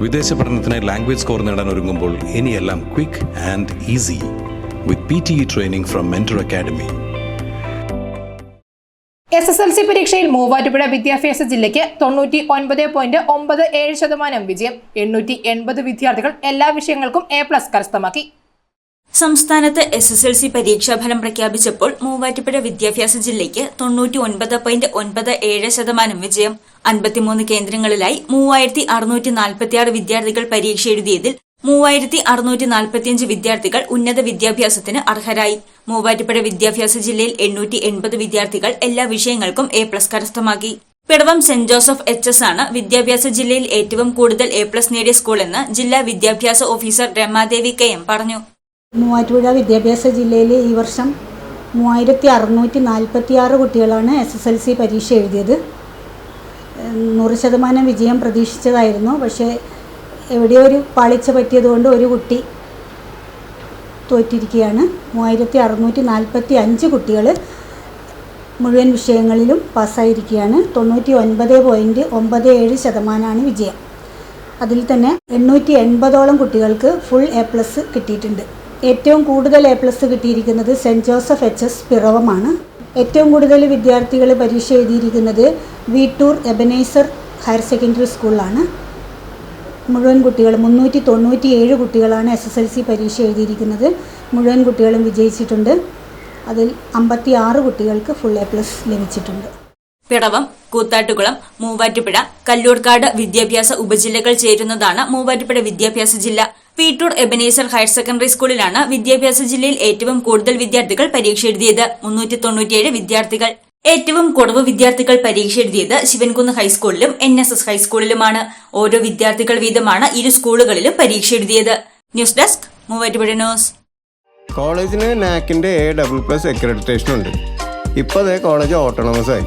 വിദേശ പഠനത്തിന് language score നേടാൻ ഒരുങ്ങുമ്പോൾ ഇനിയെല്ലാം quick and easy with P T training from mentor academy S S L C പരീക്ഷയിൽ മൂവാറ്റുപുഴ വിദ്യാഭ്യാസ ജില്ലയ്ക്ക് തൊണ്ണൂറ്റി ഒൻപത് പോയിന്റ് ഒമ്പത് ഏഴ് ശതമാനം വിജയം. എണ്ണൂറ്റി എൺപത് വിദ്യാർത്ഥികൾ എല്ലാ വിഷയങ്ങൾക്കും എ പ്ലസ് കരസ്ഥമാക്കി. സംസ്ഥാനത്ത് എസ് എസ് എൽ സി പരീക്ഷാഫലം പ്രഖ്യാപിച്ചപ്പോൾ മൂവാറ്റുപുഴ വിദ്യാഭ്യാസ ജില്ലയ്ക്ക് തൊണ്ണൂറ്റി ഒൻപത് പോയിന്റ് ഒൻപത് ഏഴ് ശതമാനം വിജയം. അൻപത്തിമൂന്ന് കേന്ദ്രങ്ങളിലായി മൂവായിരത്തി അറുന്നൂറ്റി നാൽപ്പത്തിയാറ് വിദ്യാർത്ഥികൾ പരീക്ഷ എഴുതിയതിൽ മൂവായിരത്തി അറുന്നൂറ്റി നാൽപ്പത്തിയഞ്ച് വിദ്യാർത്ഥികൾ ഉന്നത വിദ്യാഭ്യാസത്തിന് അർഹരായി. മൂവാറ്റുപുഴ വിദ്യാഭ്യാസ ജില്ലയിൽ എണ്ണൂറ്റി എൺപത് വിദ്യാർത്ഥികൾ എല്ലാ വിഷയങ്ങൾക്കും എ പ്ലസ് കരസ്ഥമാക്കി. Piravom saint Joseph H S ആണ് വിദ്യാഭ്യാസ ജില്ലയിൽ ഏറ്റവും കൂടുതൽ എ പ്ലസ് നേടിയ സ്കൂളെന്ന് ജില്ലാ വിദ്യാഭ്യാസ ഓഫീസർ രമാദേവി കെ എം പറഞ്ഞു. മൂവാറ്റുപുഴ വിദ്യാഭ്യാസ ജില്ലയിൽ ഈ വർഷം മൂവായിരത്തി അറുന്നൂറ്റി നാൽപ്പത്തി ആറ് കുട്ടികളാണ് എസ് എസ് എൽ സി പരീക്ഷ എഴുതിയത്. നൂറ് ശതമാനം വിജയം പ്രതീക്ഷിച്ചതായിരുന്നു. പക്ഷേ എവിടെയോ ഒരു പാളിച്ച പറ്റിയതുകൊണ്ട് ഒരു കുട്ടി തോറ്റിരിക്കുകയാണ്. മൂവായിരത്തി അറുന്നൂറ്റി നാൽപ്പത്തി അഞ്ച് കുട്ടികൾ മുഴുവൻ വിഷയങ്ങളിലും പാസ്സായിരിക്കുകയാണ്. തൊണ്ണൂറ്റി ഒൻപത് പോയിന്റ് ഒമ്പത് ഏഴ് ശതമാനമാണ് വിജയം. അതിൽ തന്നെ എണ്ണൂറ്റി എൺപതോളം കുട്ടികൾക്ക് ഫുൾ എ പ്ലസ് കിട്ടിയിട്ടുണ്ട്. ഏറ്റവും കൂടുതൽ എ പ്ലസ് കിട്ടിയിരിക്കുന്നത് സെന്റ് ജോസഫ് എച്ച് എസ് പിറവമാണ്. ഏറ്റവും കൂടുതൽ വിദ്യാർത്ഥികൾ പരീക്ഷ എഴുതിയിരിക്കുന്നത് വീട്ടൂർ എബനൈസർ ഹയർ സെക്കൻഡറി സ്കൂളിലാണ്. മുഴുവൻ കുട്ടികൾ മുന്നൂറ്റി തൊണ്ണൂറ്റി ഏഴ് കുട്ടികളാണ് എസ് എസ് എൽ സി പരീക്ഷ എഴുതിയിരിക്കുന്നത്. മുഴുവൻ കുട്ടികളും വിജയിച്ചിട്ടുണ്ട്. അതിൽ അമ്പത്തി ആറ് കുട്ടികൾക്ക് ഫുൾ എ പ്ലസ് ലഭിച്ചിട്ടുണ്ട്. പിറവം കൂത്താട്ടുകുളം മൂവാറ്റുപുഴ കല്ലൂർക്കാട് വിദ്യാഭ്യാസ ഉപജില്ലകൾ ചേരുന്നതാണ് മൂവാറ്റുപുഴ വിദ്യാഭ്യാസ ജില്ല. പീട്ടൂർ എബനേസർ ഹയർ സെക്കൻഡറി സ്കൂളിലാണ് വിദ്യാഭ്യാസ ജില്ലയിൽ ഏറ്റവും കൂടുതൽ വിദ്യാർത്ഥികൾ പരീക്ഷ എഴുതിയത് വിദ്യാർത്ഥികൾ. ഏറ്റവും കുറവ് വിദ്യാർത്ഥികൾ പരീക്ഷ എഴുതിയത് ശിവൻകുന്ന് ഹൈസ്കൂളിലും എൻ എസ് എസ് ഹൈസ്കൂളിലുമാണ്. ഓരോ വിദ്യാർത്ഥികൾ വീതമാണ് ഇരു സ്കൂളുകളിലും പരീക്ഷ എഴുതിയത്. News desk Muvattupuzha news. കോളേജിന് നാക്കിന്റെ എ ഡബിൾ പ്ലസ് അക്രഡിറ്റേഷൻ ഉണ്ട്. ഇപ്പോൾ അതേ കോളേജ് ഓട്ടോണമസ് ആയി.